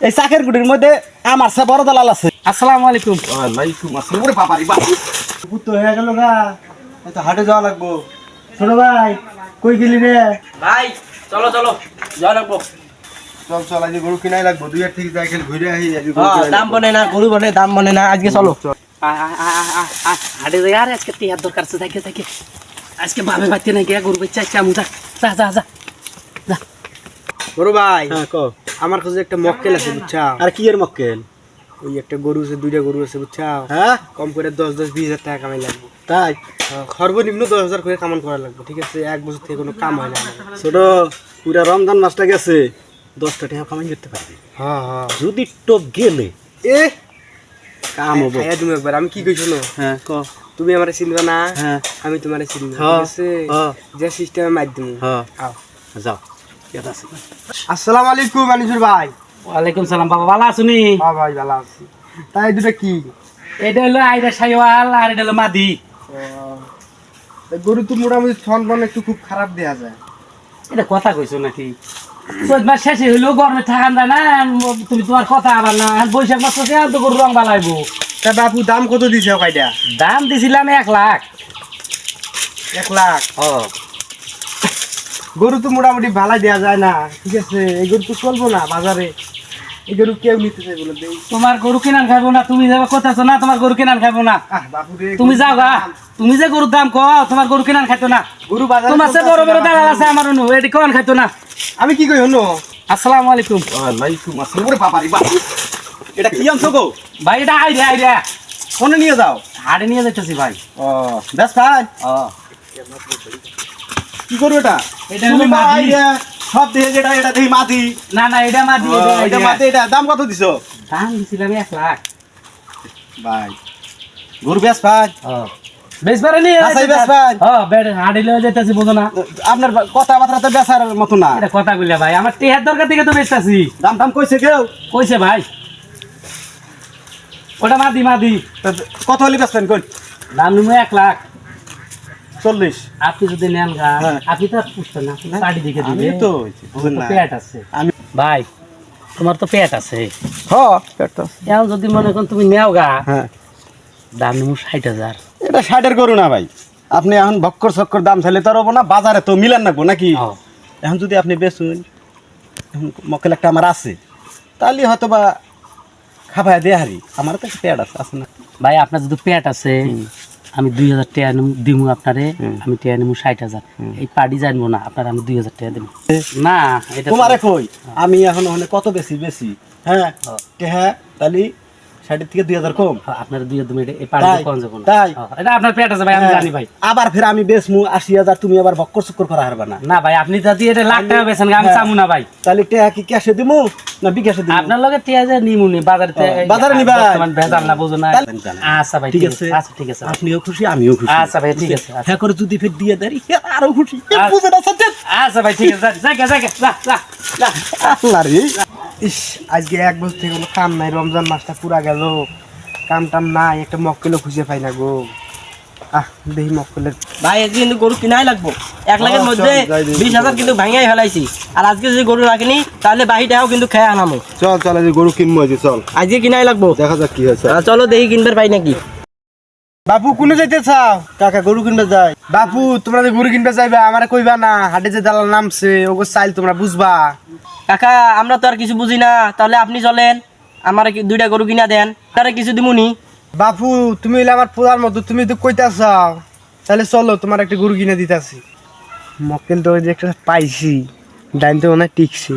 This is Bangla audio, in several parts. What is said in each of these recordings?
এই চাকের গুটির মধ্যে আমার সে বড় দালাল আছে। আসসালামু আলাইকুম। ওয়ালাইকুম আসসালাম। ওরে বাবারি বাবা। তো হয়ে গেল গা। তো হাটে যাওয়া লাগবো। ছোট ভাই কই গেলি রে? ভাই চলো চলো যাওয়া লাগবো। চল চল আজ গরু কিনাই লাগবো। দুই থেকে যাই খেলে ঘুরে আহি আজ হ্যাঁ, দাম বনে না গরু বনে দাম বনে না আজকে চলো। হাটে যাই আর আজকে টিয়ার দরকার আছে থাকে থাকে আজকে বাবে না গিয়া গরু বাচ্চা আজকে আমু যা যা যা। যা। যা বড় ভাই হ্যাঁ ক। আমার কাছে একটা মক্কেল আছে বুঝছা আর কি এর মক্কেল? ওই একটা গরু আছে দুইটা গরু আছে বুঝছা হ্যাঁ? কম করে দশ দশ বিশ হাজার টাকা কামাই লাগবে। তাই? সর্বনিম্ন দশ হাজার করে কামান করা লাগবে ঠিক আছে? এক বছর থেকে কোনো কাম হয় না। ছোট পুরা রমজান মাসটা গেছে দশটা টাকা কামাই করতে পারবে। হ্যাঁ হ্যাঁ। যদি টোপ গেলে এ? কাম হব। খাইয়া তুমি একবার আমি কি কইছো না হ্যাঁ ক। তুমি আমার চিনবা না? হ্যাঁ। আমি তোমার চিনি হ্যাঁ, ঠিক আছে? হ্যাঁ। যে সিস্টেমের মাধ্যমে। হ্যাঁ। যাও। আছে। আসসালামু আলাইকুম আনিসুর ভাই। ওয়ালাইকুম সালাম বাবা ভালো আছুনি হ্যাঁ ভাই ভালো আছি। তাই দুটো কি? এটা হলো আইডা সাইওয়াল আর এটা হলো মাদি। গরু তো মোটামুটি ছন বন একটু খুব খারাপ দেয়া যায়। এটা কথা কইছো নাকি? মাস শেষে হইলেও গরমে থাকান যায় না তুমি তোমার কথা আবার না বৈশাখ মাস থেকে তো গরু রং বালাইবো তা বাপু দাম কত দিছে কয়টা দাম দিছিলাম এক লাখ। এক লাখ? ও। গরু তো মোটামুটি ভালাই দেওয়া যায় না। ঠিক আছে এই গরু তো চলবো না বাজারে। এই গরু কেউ নিতে চাই বলে তোমার গরু কিনান খাব না তুমি যাবে কোথাছো না তোমার গরু কিনান খাব না। রে তুমি যাও গা তুমি যে গরুর দাম কও তোমার গরু কিনান খাইতো না। গরু বাজারে তোমার সে বড় বড়। দালাল আছে আমার অনু এটি কোন খাইতো না। আমি কি কই হলো আসসালামু আলাইকুম। ওয়ালাইকুম আসসালাম। ওরে বাবারি বাবা এটা কি আনছো গো? ভাই এটা আইরে আইরে কোনে নিয়ে যাও? হাড়ে নিয়ে যাইতেছি ভাই। ও বেশ ভাই ও। কি করবে এটা এটা হলো তুমি তো সব দেখে যেটা এটা দেখি মাটি না না এটা মাদি এটা এটা এটা। দাম কত দিছো? দাম দিছিলাম এক লাখ। ভাই গরু বেশ ভাই। বেশ পারে নি আচ্ছা, বেশ ভাই। বেড বুঝো না। আপনার কথাবার্তা তো বেচার মতো না। এটা কথা কইলা ভাই আমার টেহার দরকার থেকে তো বেচতাছি। দাম দাম কইছে কেউ? কইছে ভাই। ওটা মাদি মাদি। কত হলে বেচবেন কোন দাম নিমু এক লাখ। চল্লিশ। আপনি যদি নেন হ্যাঁ। আপনি তো পুষতেন না দেখে আমি দিবেন তো তো। পেট আছে। আমি ভাই তোমার তো পেট আছে। হ্যাঁ পেটটা এখন যদি মনে করেন তুমি নেও গা হ্যাঁ। দাম নিমু ষাট হাজার। এটা ষাটের গরু না ভাই। আপনি এখন ভক্কর চক্কর দাম চাইলে তো না বাজারে তো মিলান নাকবো নাকি? এখন যদি আপনি বেচুন এখন মক্কেল একটা আমার আছে তাহলে হয়তো বা দিয়ে হারি আমার তো একটা পেট আছে আছে না। ভাই আপনার যদি পেট আছে আমি দুই হাজার টাকা দিব আপনারে আমি টাকা নিমু ষাট হাজার। এই পার্টি জানব না আপনার আমি দুই হাজার টাকা দিব না এটা তোমারে কই? আমি এখন কত বেশি বেশি? হ্যাঁ হ্যাঁ। তাহলে ষাটের থেকে দুই হাজার কম হ্যাঁ, আপনার দুই হাজার এই পার্টি তাই? যাব তাই? এটা আপনার পেট আছে ভাই আমি হ্যাঁ। জানি ভাই আবার ফের আমি বেচমু আশি হাজার তুমি আবার ভক্কর চক্কর করা হারবা না না ভাই আপনি যদি এটা লাখ টাকা বেছেন আমি হ্যাঁ। চামু না ভাই তাহলে টেহা কি ক্যাশে দিমু না বিকাশে দিমু আপনার লগে টিয়া যে নিমু নি বাজারে বাজারে নিবা? ভেজাল না বুঝো না আচ্ছা ভাই ঠিক আছে। আচ্ছা ঠিক আছে আপনিও খুশি আমিও খুশি আচ্ছা ভাই ঠিক আছে আচ্ছা। হ্যাঁ করে যদি ফের দিয়ে দেয় আরও খুশি আচ্ছা। বুঝে না আচ্ছা ভাই ঠিক আছে যা যা যা যা যা যা আল্লাহ রে ইস আজকে এক বছর থেকে কোনো কাম নাই রমজান মাসটা পুরা গেল। কাম টাম নাই একটা মক্কেলও খুঁজে পাই না গো। আহ দেখি মক্কেলের ভাই আজকে কিন্তু গরু কিনাই লাগবো। এক লাখের চল, মধ্যে বিশ হাজার কিন্তু ভাঙাই ফেলাইছি। আর আজকে যদি গরু না কিনি তাহলে কিন্তু খেয়ে আনামো। চল চল আজ গরু কিনবো আজ চল। আজকে কিনাই লাগবো। দেখা যাক কি হয়েছে চলো। দেখি কিনবার পাই নাকি। বাপু কোনে যাইতে চাও? কাকা গরু কিনতে যাই বাপু তোমরা যে গরু কিনতে যাইবা আমারে কইবা না হাটে যে দালাল নামছে ওগো চাইল তোমরা বুঝবা। কাকা আমরা তো আর কিছু বুঝি না। তাহলে আপনি চলেন আমার দুইটা গরু কিনা দেন। তারে কিছু দিমুনি। বাপু তুমি হইলে আমার পোলার মতো তুমি তো কইতা চাও তাহলে চলো তোমার একটা গরু কিনে দিতাছি। মক্কেল তো যে একটা পাইছি ডাইন তো মনে হয় টিকছে।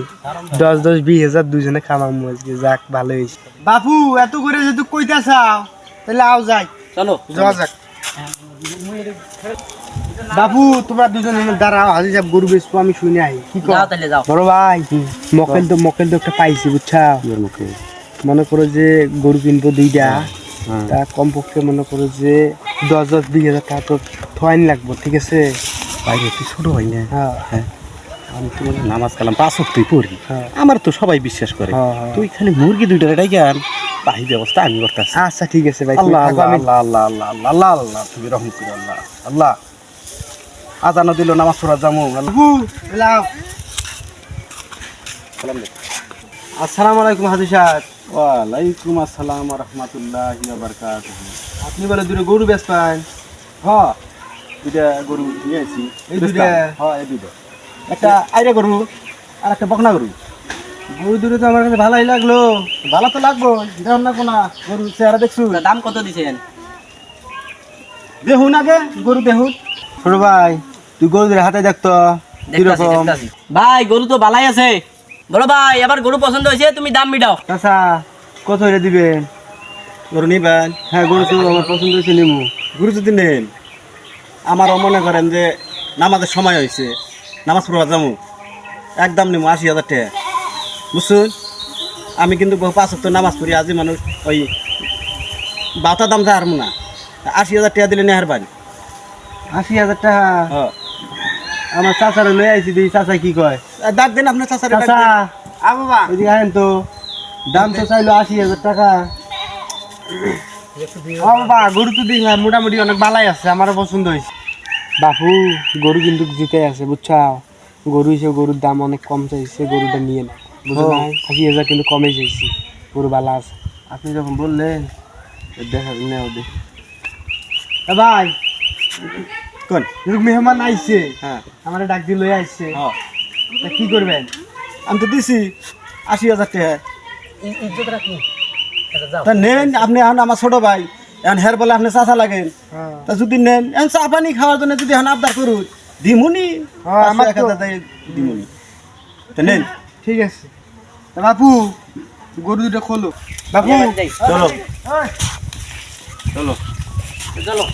দশ দশ বিশ হাজার দুজনে খামাম আজকে যাক ভালো হয়েছে। বাপু এত করে যদি কইতা চাও তাহলে আও যাই। চলো যাওয়া যাক। বাপু তোমরা দুজনে দাঁড়াও হাজি সাহেব গরু বেচবো আমি শুনে আই। কি কর তাহলে যাও। বড় ভাই মক্কেল তো মক্কেল তো একটা পাইছি বুঝছা? মনে করো যে গরু কিনবো দুইটা তা কমপক্ষে মনে করো যে দশ দশ বিশ হাজার টাকা তো থয়নি লাগবো ঠিক আছে? তুই ছোট হয় না? হ্যাঁ। আমি তো নামাজ কালাম পাঁচ তুই পড়ি হ্যাঁ। আমার তো সবাই বিশ্বাস করে। হ্যাঁ, হ্যাঁ। তুই খালি মুরগি দুইটা এটাই জ্ঞান বাহি ব্যবস্থা আমি করতেছি। আচ্ছা ঠিক আছে ভাই আল্লাহ আল্লাহ আল্লাহ আল্লাহ আল্লাহ আল্লাহ আল্লাহ আল্লাহ তুমি রহম করে আল্লাহ আল্লাহ। আজানো দিল নামাজ পড়া বাপু আসসালামু আলাইকুম হাজি সাহেব। ওয়ালাইকুম আসসালাম রহমতুল্লাহ বারকাত আপনি বলে দূরে গরু বেচ পান হ দুইটা গরু নিয়ে আসি। এই দুইটা? হ্যাঁ এই দুইটা। একটা আইরা গরু আর একটা বকনা গরু। গরু দূরে তো আমার কাছে ভালোই লাগল। ভালো তো লাগবো দেখুন না। কোনা গরু চেহারা দেখছু? দাম কত দিছেন? দেখুন আগে গরু দেখুন ছোট ভাই তুই গরু দূরে হাতে দেখতো দেখতাছি, কীরকম? ভাই গরু তো ভালাই আছে। বলো ভাই এবার গরু পছন্দ হয়েছে তুমি দাম মিটাও। চাচা কত হইলে দিবেন গরু নিবেন? হ্যাঁ গরু তো আমার পছন্দ হয়েছে নিমু। গরু যদি নেন আমারও মনে করেন যে নামাজের সময় হয়েছে নামাজ পড়বা যাব। একদম নিমো আশি হাজার টাকা। বুঝছুন আমি কিন্তু বহু পাঁচ নামাজ পড়ি আজি মানুষ ওই বাতা দাম যা হারমো না। আশি হাজার টাকা দিলে নেহার বাড়ি। আশি হাজার টাকা। হ্যাঁ। আমার চাচারে লই আইছি দিই চাচা কি কয়? ডাক দেন আপনার চাচারে চাচা। আ বাবা। এদিকে আহেন তো। দাম তো চাইলো আশি হাজার টাকা। ও বাবা গরু তো দিন মোটামুটি অনেক ভালাই আছে আমারও পছন্দ হয়েছে। বাপু গরু কিন্তু জিতে আছে বুঝছাও? গরু হিসেবে গরুর দাম অনেক কম চাইছে গরুটা নিয়ে না। বুঝো আশি হাজার কিন্তু কমে চাইছি গরু বালা আছে। আপনি যখন বললেন দেখা নেও দেখ। এ ভাই। কোন? মেহমান আইছে। হ্যাঁ। আমার ডাক দিয়ে লই আইছে। হ্যাঁ তা কি করবেন? আমি তো দিছি আশি হাজার টাকা। ইজ্জত রাখি। আচ্ছা তা নেন আপনি এখন আমার ছোট ভাই। এখন হের বলে আপনি চাচা লাগেন। হ্যাঁ। তা যদি নেন এখন চা পানি খাওয়ার জন্য যদি এখন আবদার করুন দিমুনি। হ্যাঁ, আমার আমার তো- দিমুনি। তা নেন। ঠিক আছে। বাপু গরু দুটো খোলো। বাপু। চলো। চলো। চলো।